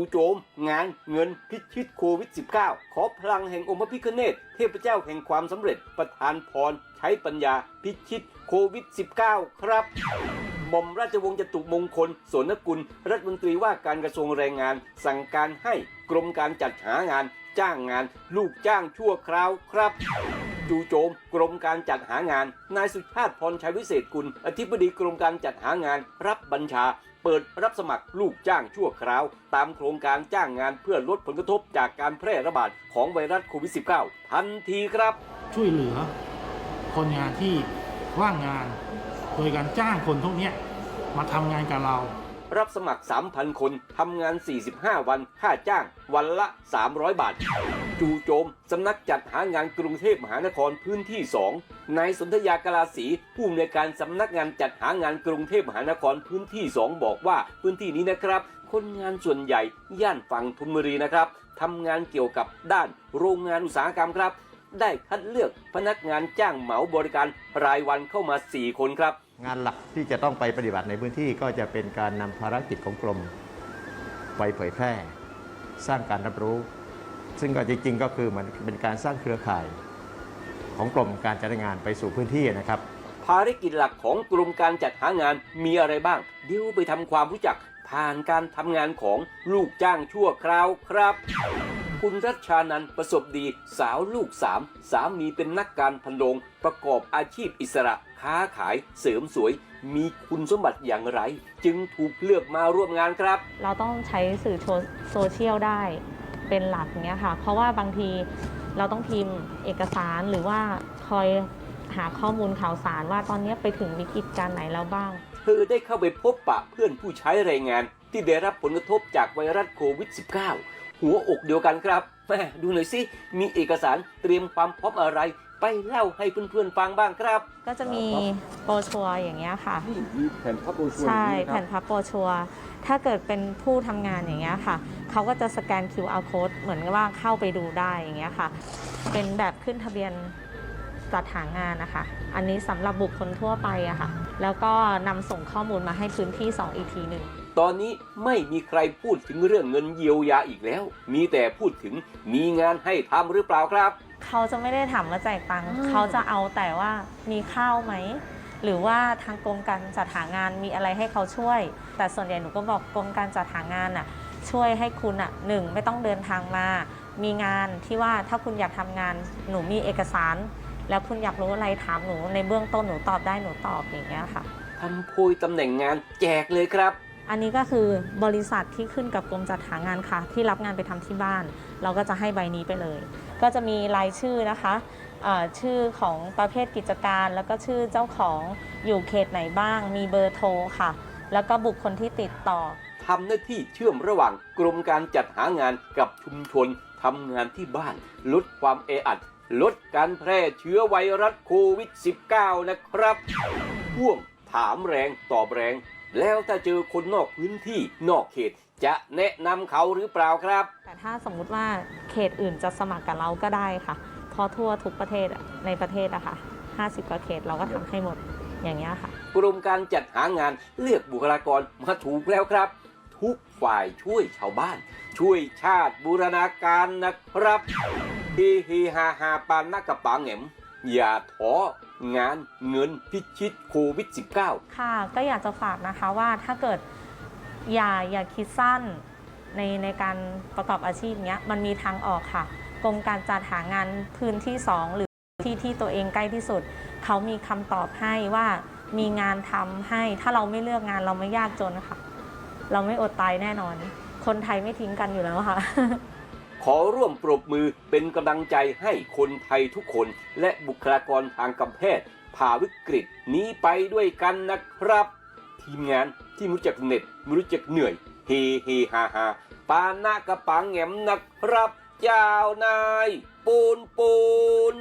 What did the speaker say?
จู่โจม งานเงินพิชิตโควิด -19 ขอพลังแห่งองค์พระพิฆเนศเทพเจ้าแห่งความสำเร็จประทานพรใช้ปัญญาพิชิตโควิด -19 ครับหม่อมราชวงศ์จตุมงคลสนกุล รัฐมนตรีว่าการกระทรวงแรงงาน สั่งการให้กรมการจัดหางานจ้างงาน ลูกจ้างชั่วคราวครับจูโจมกรมการจัดหางาน นายสุชาติพรชัยวิเศษกุล อธิบดีกรมการจัดหางาน รับบัญชา เปิดรับสมัครลูกจ้างชั่วคราว ตามโครงการจ้างงานเพื่อลดผลกระทบจากการแพร่ระบาดของไวรัสโควิด -19 ทันทีครับ ช่วยเหลือ คนงานที่ว่างงาน โดยการจ้างคนพวกนี้มาทำงานกับเรา รับสมัคร 3,000 คนทำงาน 45 วัน ค่าจ้าง วันละ 300 บาท จูโจม สำนักจัดหางานกรุงเทพมหานครพื้นที่ 2 นายสนธยากลาศีผู้อำนวยการสำนักงานจัดหางานกรุงเทพมหานครพื้นที่ 2 บอกว่าพื้นที่นี้นะครับคนงานส่วนใหญ่ย่านฝั่งธนบุรีนะครับทำงานเกี่ยวกับด้านโรงงานอุตสาหกรรมครับ ได้คัดเลือกพนักงานจ้างเหมาบริการรายวันเข้ามา 4 คนครับ งานหลักที่จะต้องไปปฏิบัติในพื้นที่ก็จะเป็นการนำภารกิจของกรมไปเผยแพร่ สร้างการรับรู้ ซึ่งก็จริงๆก็คือเหมันเป็นการสร้างเครือข่ายของกรมการจัดงานไปสู่พื้นที่นะครับ ภารกิจหลักของกรมการจัดหางานมีอะไรบ้างเดี๋ยวไปทำความรู้จักผ่านการทำงานของลูกจ้างชั่วคราวครับ คุณรัชชานันท์ประสบดีสาวลูกสามสามีเป็นนักการพันโรงประกอบอาชีพอิสระ ค้าขายเสริมสวย มีคุณสมบัติอย่างไร จึงถูกเลือกมาร่วมงานครับ เราต้องใช้สื่อโซโซเชียลได้เป็นหลักอย่างเงี้ยค่ะ เพราะว่าบางทีเราต้องพิมพ์เอกสารหรือว่าคอยหาข้อมูลข่าวสารว่าตอนเนี้ยไปถึงวิกฤตการณ์ไหนแล้วบ้าง เธอได้เข้าไปพบปะเพื่อนผู้ใช้แรงงานที่ได้รับผลกระทบจากไวรัสโควิด -19 หัวอกเดียวกันครับแม่ดูหน่อยสิมีเอกสารเตรียมความพร้อมอะไร ไปเล่าให้เพื่อนๆฟังบ้างครับ ก็จะมีโปรชัวร์อย่างเงี้ยค่ะนี่มีแผ่นพับโบชัวร์ใช่อย่างนี้นะคแผ่รับนพับโปรชัวร์ถ้าเกิดเป็นผู้ทำงานอย่างเงี้ยค่ะ เขาก็จะสแกน QR code เหมือนกับว่าเข้าไปดูได้อย่างเงี้ยค่ะ เป็นแบบขึ้นทะเบียนจัดหางานนะคะ อันนี้สำหรับบุคคลทั่วไปอะค่ะ แล้วก็นำส่งข้อมูลมาให้พื้นที่ 2 อีกทีหนึ่ง ตอนนี้ไม่มีใครพูดถึงเรื่องเงินเยียวยาอีกแล้ว มีแต่พูดถึงมีงานให้ทำหรือเปล่าครับ เขาจะไม่ได้ถามว่าจ่ายตังค์อืม เขาจะเอาแต่ว่ามีข้าวไหม หรือว่าทางกรมการจัดหางานมีอะไรให้เขาช่วย แต่ส่วนใหญ่หนูก็บอกกรมการจัดหางานน่ะ ช่วยให้คุณอะหนึ่งไม่ต้องเดินทางมา มีงานที่ว่าถ้าคุณอยากทำงานหนูมีเอกสาร แล้วคุณอยากรู้อะไรถามหนูในเบื้องต้นหนูตอบได้หนูตอบอย่างเงี้ยค่ะ ทำโพยตำแหน่งงานแจกเลยครับ อันนี้ก็คือบริษัทที่ขึ้นกับกรมจัดหางานค่ะ ที่รับงานไปทำที่บ้าน เราก็จะให้ใบนี้ไปเลย ก็จะมีรายชื่อนะคะชื่อของประเภทกิจการ แล้วก็ชื่อเจ้าของอยู่เขตไหนบ้าง มีเบอร์โทรค่ะ แล้วก็บุคคลที่ติดต่อทำหน้าที่เชื่อมระหว่างกรมการจัดหางานกับชุมชนทำงานที่บ้าน ลดความแออัด ลดการแพร่เชื้อไวรัสโควิด -19 นะครับพ่วงถามแรงตอบแรง แล้วถ้าเจอคนนอกพื้นที่นอกเขตจะแนะนำเขาหรือเปล่าครับ แต่ถ้าสมมุติว่าเขตอื่นจะสมัครกับเราก็ได้ค่ะเพราะทั่วทุกประเทศอะในประเทศอะค่ะ 50 กว่าเขตเราก็ทำให้หมดอย่างเงี้ยค่ะ กรมการจัดหางานเลือกบุคลากรมาถูกแล้วครับ ทุกฝ่ายช่วยชาวบ้าน ช่วยชาติบูรณาการนะครับฮีฮีฮาฮาปานนักกระปังแหมอย่าท้อ งานเงินพิชิตโควิด -19 ค่ะ ก็อยากจะฝากนะคะว่าถ้าเกิดอย่าอย่าคิดสั้นในในการประกอบอาชีพเนี้ยมันมีทางออกค่ะกรมการจัดหางานพื้นที่ 2 หรือที่ที่ตัวเองใกล้ที่สุด เขามีคำตอบให้ว่ามีงานทำให้ถ้าเราไม่เลือกงานเราไม่ยากจนค่ะ เราไม่อดตายแน่นอน คนไทยไม่ทิ้งกันอยู่แล้วค่ะ ขอร่วมปรบมือเป็นกำลังใจให้คนไทยทุกคนและบุคลากรทางการแพทย์ผ่าวิกฤตนี้ไปด้วยกันนะครับ ทีมงานที่ไม่รู้จักเหน็ดไม่รู้จักเหนื่อย เฮเฮฮาฮาปานะกระปังแหมนะครับ เจ้านาย ปูนปูน